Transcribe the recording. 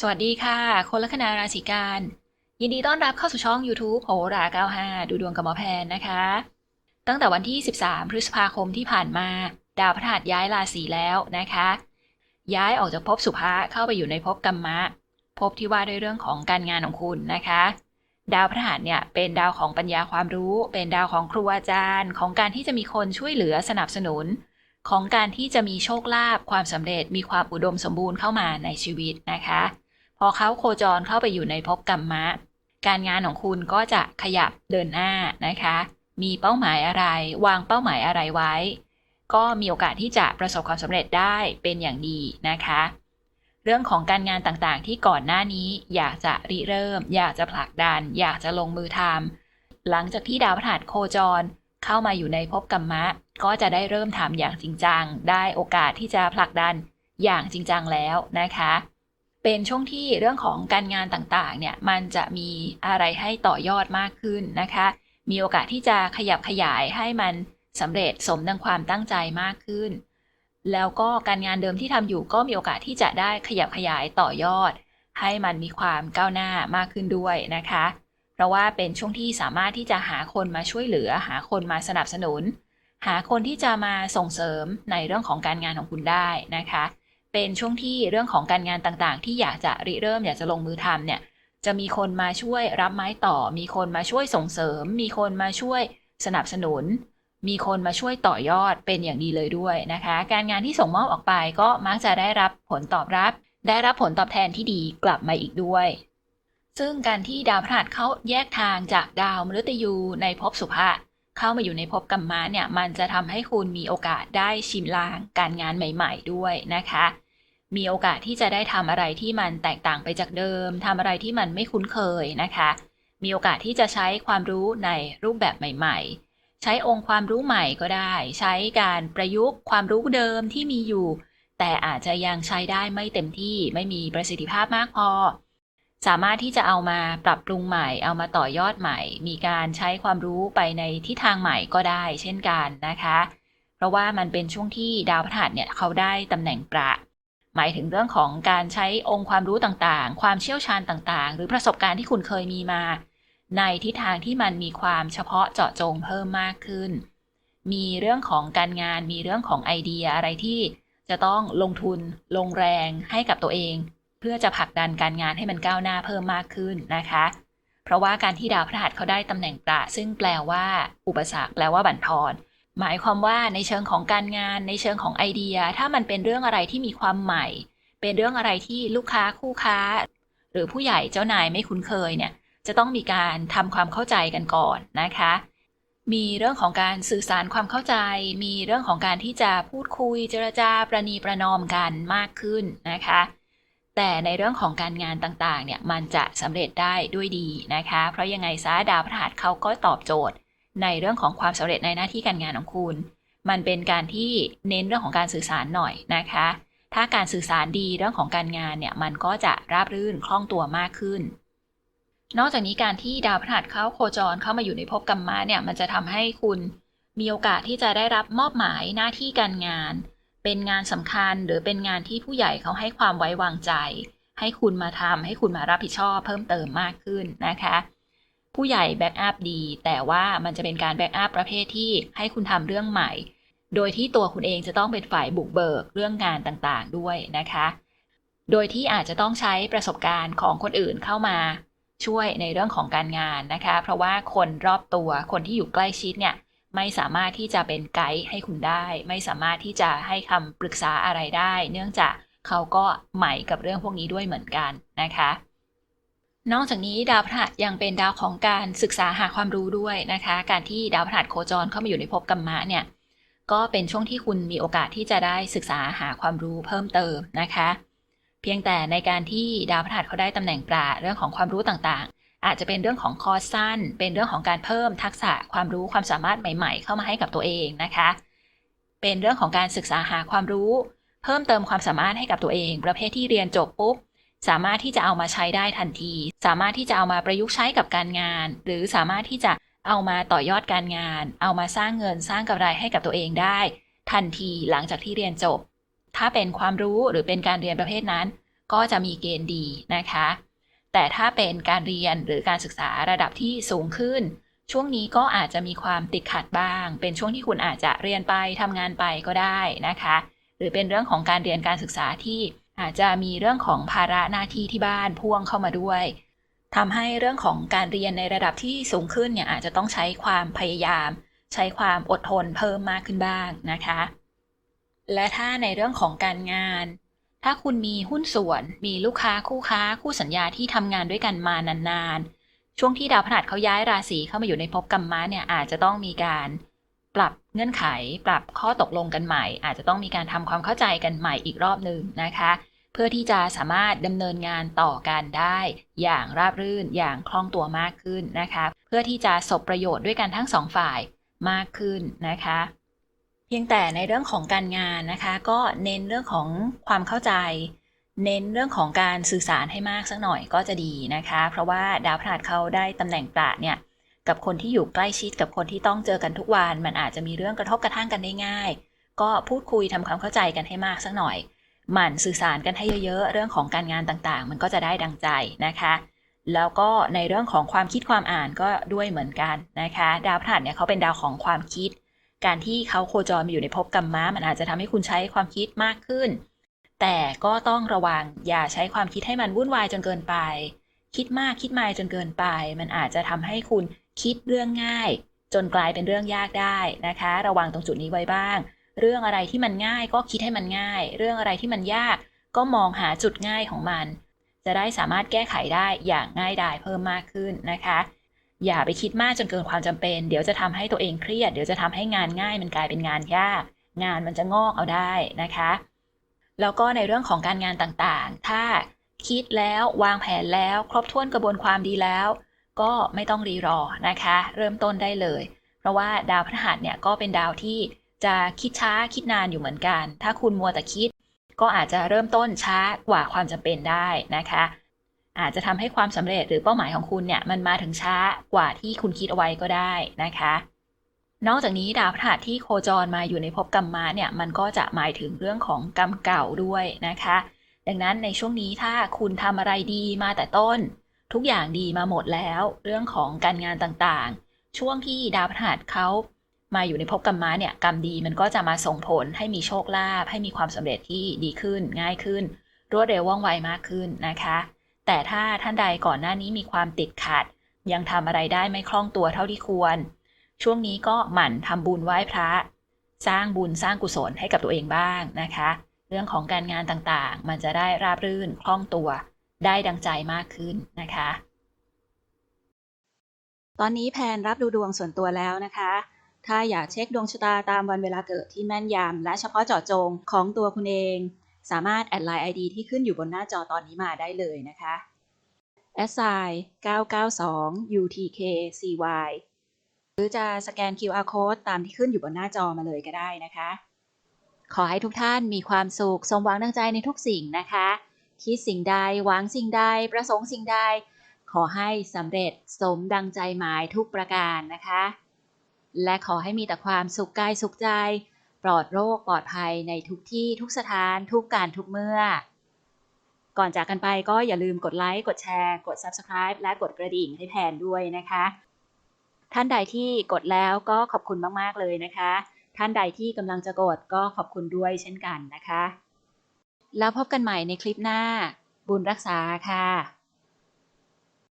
สวัสดีค่ะ คนลัคนาราศีกัน ยินดีต้อนรับเข้าสู่ช่อง YouTube โหรา95 ดูดวงกับหมอแพนนะคะ ตั้งแต่วันที่ 13 พฤษภาคมที่ผ่านมา ดาวพฤหัสย้ายราศีแล้วนะคะ ย้ายออกจากภพสุภะเข้าไปอยู่ในภพกัมมะภพที่ว่าด้วยเรื่องของการงานของคุณนะคะ ดาวพฤหัสเนี่ยเป็นดาวของปัญญาความรู้ เป็นดาวของครูอาจารย์ ของการที่จะมีคนช่วยเหลือสนับสนุน ของการที่จะมีโชคลาภความสำเร็จมีความอุดมสมบูรณ์เข้ามาในชีวิตนะคะ พอเขาโคจรเข้าไปอยู่ในภพกรรมะ การงานของคุณก็จะขยับเดินหน้านะคะ มีเป้าหมายอะไร วางเป้าหมายอะไรไว้ ก็มีโอกาสที่จะประสบความสำเร็จได้เป็นอย่างดีนะคะ เรื่องของการงานต่างๆ ที่ก่อนหน้านี้อยากจะริเริ่ม อยากจะผลักดัน อยากจะลงมือทำหลังจากที่ดาวพฤหัสโคจรเข้ามาอยู่ในภพกรรมะ ก็จะได้เริ่มทำอย่างจริงจัง ได้โอกาสที่จะผลักดันอย่างจริงจังแล้วนะคะ เป็นช่วงที่เรื่องของการงานต่างๆ เนี่ยมันจะมีอะไรให้ต่อยอดมากขึ้นนะคะ มีโอกาสที่จะขยับขยายให้มันสำเร็จสมดังความตั้งใจมากขึ้น แล้วก็การงานเดิมที่ทำอยู่ก็มีโอกาสที่จะได้ขยับขยายต่อยอด ให้มันมีความก้าวหน้ามากขึ้นด้วยนะคะ เพราะว่าเป็นช่วงที่สามารถที่จะหาคนมาช่วยเหลือ หาคนมาสนับสนุน หาคนที่จะมาส่งเสริมในเรื่องของการงานของคุณได้นะคะ เป็นช่วงที่เรื่องของการงานต่างๆ ที่อยากจะริเริ่มอยากจะลงมือทำเนี่ยจะมีคนมาช่วยรับไม้ต่อ มีคนมาช่วยส่งเสริม มีคนมาช่วยสนับสนุน มีคนมาช่วยต่อยอดเป็นอย่างดีเลยด้วยนะคะ การงานที่ส่งมอบออกไปก็มักจะได้รับผลตอบรับ ได้รับผลตอบแทนที่ดีกลับมาอีกด้วย ซึ่งการที่ดาวพฤหัสเขาแยกทางจากดาวมฤตยูในภพสุภะเข้ามาอยู่ในภพกัมมะเนี่ยมันจะทำให้คุณมีโอกาสได้ชิมลางการงานใหม่ ๆ ด้วยนะคะ มีโอกาสที่จะได้ทำอะไรที่มันแตกต่างไปจากเดิมทำอะไรที่มันไม่คุ้นเคยนะคะ มีโอกาสที่จะใช้ความรู้ในรูปแบบใหม่ ๆ ใช้องค์ความรู้ใหม่ก็ได้ ใช้การประยุกต์ความรู้เดิมที่มีอยู่ แต่อาจจะยังใช้ได้ไม่เต็มที่ไม่มีประสิทธิภาพมากพอ สามารถที่จะเอามาปรับปรุงใหม่ เอามาต่อยอดใหม่ มีการใช้ความรู้ไปในทิศทางใหม่ก็ได้ เช่นกันนะคะ เพราะว่ามันเป็นช่วงที่ดาวพฤหัสเนี่ยเขาได้ตำแหน่งประ หมายถึงเรื่องของการใช้องค์ความรู้ต่างๆ ความเชี่ยวชาญต่างๆ หรือประสบการณ์ที่คุณเคยมีมา ในทิศทางที่มันมีความเฉพาะเจาะจงเพิ่มมากขึ้น มีเรื่องของการงาน มีเรื่องของไอเดียอะไรที่จะต้องลงทุน ลงแรงให้กับตัวเอง เพื่อจะผลักดันการงานให้มันก้าวหน้าเพิ่มมากขึ้นนะคะ เพราะว่าการที่ดาวพฤหัสเขาได้ตำแหน่งประซึ่งแปลว่า อุปสรรคแปลว่าบั่นทอน หมายความว่าในเชิงของการงานในเชิงของไอเดีย ถ้ามันเป็นเรื่องอะไรที่มีความใหม่ เป็นเรื่องอะไรที่ลูกค้าคู่ค้า หรือผู้ใหญ่เจ้านายไม่คุ้นเคยเนี่ยจะต้องมีการทำความเข้าใจกันก่อนนะคะ มีเรื่องของการสื่อสารความเข้าใจ มีเรื่องของการที่จะพูดคุยเจรจาประนีประนอมกันมากขึ้นนะคะ แต่ในเรื่องของการงานต่างๆเนี่ยมันจะสำเร็จได้ด้วยดีนะคะ เพราะยังไงซะดาวพฤหัสเขาก็ตอบโจทย์ ในเรื่องของความสำเร็จในหน้าที่การงานของคุณ มันเป็นการที่เน้นเรื่องของการสื่อสารหน่อยนะคะ ถ้าการสื่อสารดีเรื่องของการงานเนี่ยมันก็จะราบรื่นคล่องตัวมากขึ้น นอกจากนี้การที่ดาวพฤหัสเข้าโคจรเข้ามาอยู่ในภพกัมมะเนี่ยมันจะทำให้คุณมีโอกาสที่จะได้รับมอบหมายหน้าที่การงาน เป็นงานสำคัญหรือเป็นงานที่ผู้ใหญ่เขาให้ความไว้วางใจ ให้คุณมาทำให้คุณมารับผิดชอบเพิ่มเติมมากขึ้นนะคะ ผู้ใหญ่แบ็กอัพดี แต่ว่ามันจะเป็นการแบ็กอัพประเภทที่ให้คุณทำเรื่องใหม่ โดยที่ตัวคุณเองจะต้องเป็นฝ่ายบุกเบิกเรื่องงานต่างๆด้วยนะคะ โดยที่อาจจะต้องใช้ประสบการณ์ของคนอื่นเข้ามาช่วยในเรื่องของการงานนะคะ เพราะว่าคนรอบตัวคนที่อยู่ใกล้ชิดเนี่ยไม่สามารถที่จะเป็นไกด์ให้คุณได้ ไม่สามารถที่จะให้คำปรึกษาอะไรได้ เนื่องจากเขาก็ใหม่กับเรื่องพวกนี้ด้วยเหมือนกันนะคะ นอกจากนี้ดาวพฤหัสยังเป็นดาวของการศึกษาหาความรู้ด้วยนะคะ การที่ดาวพฤหัสโคจรเข้ามาอยู่ในภพกัมมะเนี่ยก็เป็นช่วงที่คุณมีโอกาสที่จะได้ศึกษาหาความรู้เพิ่มเติมนะคะ เพียงแต่ในการที่ดาวพฤหัสเขาได้ตำแหน่งปราเรื่องของความรู้ต่างๆ อาจจะเป็นเรื่องของคอร์สสั้น เป็นเรื่องของการเพิ่มทักษะความรู้ความสามารถใหม่ ๆ เข้ามาให้กับตัวเองนะคะ เป็นเรื่องของการศึกษาหาความรู้ เพิ่มเติมความสามารถให้กับตัวเอง ประเภทที่เรียนจบปุ๊บ สามารถที่จะเอามาใช้ได้ทันที สามารถที่จะเอามาประยุกต์ใช้กับการงาน หรือสามารถที่จะเอามาต่อยอดการงาน เอามาสร้างเงินสร้างกำไรให้กับตัวเองได้ ทันทีหลังจากที่เรียนจบ ถ้าเป็นความรู้หรือเป็นการเรียนประเภทนั้น ก็จะมีเกณฑ์ดีนะคะ แต่ถ้าเป็นการเรียนหรือการศึกษาระดับที่สูงขึ้น ช่วงนี้ก็อาจจะมีความติดขัดบ้าง เป็นช่วงที่คุณอาจจะเรียนไปทำงานไปก็ได้นะคะ หรือเป็นเรื่องของการเรียนการศึกษาที่ อาจจะมีเรื่องของภาระหน้าที่ที่บ้านพ่วงเข้ามาด้วยทำให้เรื่องของการเรียนในระดับที่สูงขึ้นเนี่ยอาจจะต้องใช้ความพยายาม ใช้ความอดทนเพิ่มมากขึ้นบ้างนะคะ และถ้าในเรื่องของการงาน ถ้าคุณมีหุ้นส่วน มีลูกค้าคู่ค้าคู่สัญญาที่ทำงานด้วยกันมานานๆช่วงที่ดาวพฤหัสเขาย้ายราศีเข้ามาอยู่ในภพกรรมะเนี่ยอาจจะต้องมีการปรับ เงื่อนไขปรับข้อตกลงกันใหม่ อาจจะต้องมีการทำความเข้าใจกันใหม่อีกรอบหนึ่งนะคะ เพื่อที่จะสามารถดำเนินงานต่อกันได้ อย่างราบรื่นอย่างคล่องตัวมากขึ้นนะคะ เพื่อที่จะสบประโยชน์ด้วยกันทั้งสองฝ่ายมากขึ้นนะคะ เพียงแต่ในเรื่องของการงานนะคะ ก็เน้นเรื่องของความเข้าใจ เน้นเรื่องของการสื่อสารให้มากสักหน่อยก็จะดีนะคะ เพราะว่าดาวพฤหัสเขาได้ตำแหน่งประเนี่ย กับคนที่อยู่ใกล้ชิดกับคนที่ต้องเจอกันทุกวัน มันอาจจะมีเรื่องกระทบกระทั่งกันได้ง่าย ก็พูดคุยทำความเข้าใจกันให้มากสักหน่อยหมั่นสื่อสารกันให้เยอะๆ เรื่องของการงานต่างๆ มันก็จะได้ดังใจนะคะ แล้วก็ในเรื่องของความคิดความอ่านก็ด้วยเหมือนกันนะคะ ดาวพฤหัสเนี่ยเขาเป็นดาวของความคิด การที่เขาโคจรมาอยู่ในภพกรรมะมันอาจจะทำให้คุณใช้ความคิดมากขึ้น แต่ก็ต้องระวังอย่าใช้ความคิดให้มันวุ่นวายจนเกินไป คิดมากคิดมายจนเกินไป มันอาจจะทำให้คุณ คิดเรื่องง่าย จนกลายเป็นเรื่องยากได้นะคะ ระวังตรงจุดนี้ไว้บ้าง เรื่องอะไรที่มันง่ายก็คิดให้มันง่าย เรื่องอะไรที่มันยากก็มองหาจุดง่ายของมัน จะได้สามารถแก้ไขได้อย่างง่ายดายเพิ่มมากขึ้นนะคะ อย่าไปคิดมากจนเกินความจำเป็น เดี๋ยวจะทำให้ตัวเองเครียด เดี๋ยวจะทำให้งานง่ายมันกลายเป็นงานยาก งานมันจะงอกเอาได้นะคะ แล้วก็ในเรื่องของการงานต่างๆ ถ้าคิดแล้ววางแผนแล้ว ครบถ้วนกระบวนความดีแล้ว ก็ไม่ต้องรีรอนะคะ เริ่มต้นได้เลย เพราะว่าดาวพฤหัสเนี่ยก็เป็นดาวที่จะคิดช้าคิดนานอยู่เหมือนกัน ถ้าคุณมัวแต่คิด ก็อาจจะเริ่มต้นช้ากว่าความจำเป็นได้นะคะ อาจจะทำให้ความสำเร็จหรือเป้าหมายของคุณเนี่ยมันมาถึงช้ากว่าที่คุณคิดเอาไว้ก็ได้นะคะ นอกจากนี้ดาวพฤหัสที่โคจรมาอยู่ในภพกรรมะเนี่ยมันก็จะหมายถึงเรื่องของกรรมเก่าด้วยนะคะ ดังนั้นในช่วงนี้ถ้าคุณทำอะไรดีมาแต่ต้น ทุกอย่างดีมาหมดแล้ว เรื่องของการงานต่างๆ ช่วงที่ดาวพฤหัสเขามาอยู่ในภพกรรมะเนี่ยกรรมดีมันก็จะมาส่งผลให้มีโชคลาภให้มีความสำเร็จที่ดีขึ้นง่ายขึ้น รวดเร็วว่องไวมากขึ้นนะคะ แต่ถ้าท่านใดก่อนหน้านี้มีความติดขัด ยังทำอะไรได้ไม่คล่องตัวเท่าที่ควร ช่วงนี้ก็หมั่นทำบุญไหว้พระ สร้างบุญสร้างกุศลให้กับตัวเองบ้างนะคะ เรื่องของการงานต่างๆ มันจะได้ราบรื่นคล่องตัว ได้ดังใจมากขึ้นนะคะ ตอนนี้แพนรับดูดวงส่วนตัวแล้วนะคะ ถ้าอยากเช็คดวงชะตาตามวันเวลาเกิดที่แม่นยำและเฉพาะเจาะจงของตัวคุณเอง สามารถแอดไลน์ ID ที่ขึ้นอยู่บนหน้าจอตอนนี้มาได้เลยนะคะ s i 992 UTKCY หรือจะสแกน QR code ตามที่ขึ้นอยู่บนหน้าจอมาเลยก็ได้นะคะ ขอให้ทุกท่านมีความสุข สมหวังดังใจในทุกสิ่งนะคะ คิดสิ่งใด หวังสิ่งใด ประสงค์สิ่งใด ขอให้สำเร็จสมดังใจหมายทุกประการนะคะ และขอให้มีแต่ความสุขกายสุขใจ ปลอดโรคปลอดภัยในทุกที่ทุกสถานทุกการทุกเมื่อ ก่อนจากกันไปก็อย่าลืมกดไลค์ กดแชร์ กด Subscribe และกดกระดิ่งให้แพนด้วยนะคะ ท่านใดที่กดแล้วก็ขอบคุณมาก ๆ เลยนะคะ ท่านใดที่กำลังจะกดก็ขอบคุณด้วยเช่นกันนะคะ แล้วพบกันใหม่ในคลิปหน้า บุญรักษาค่ะ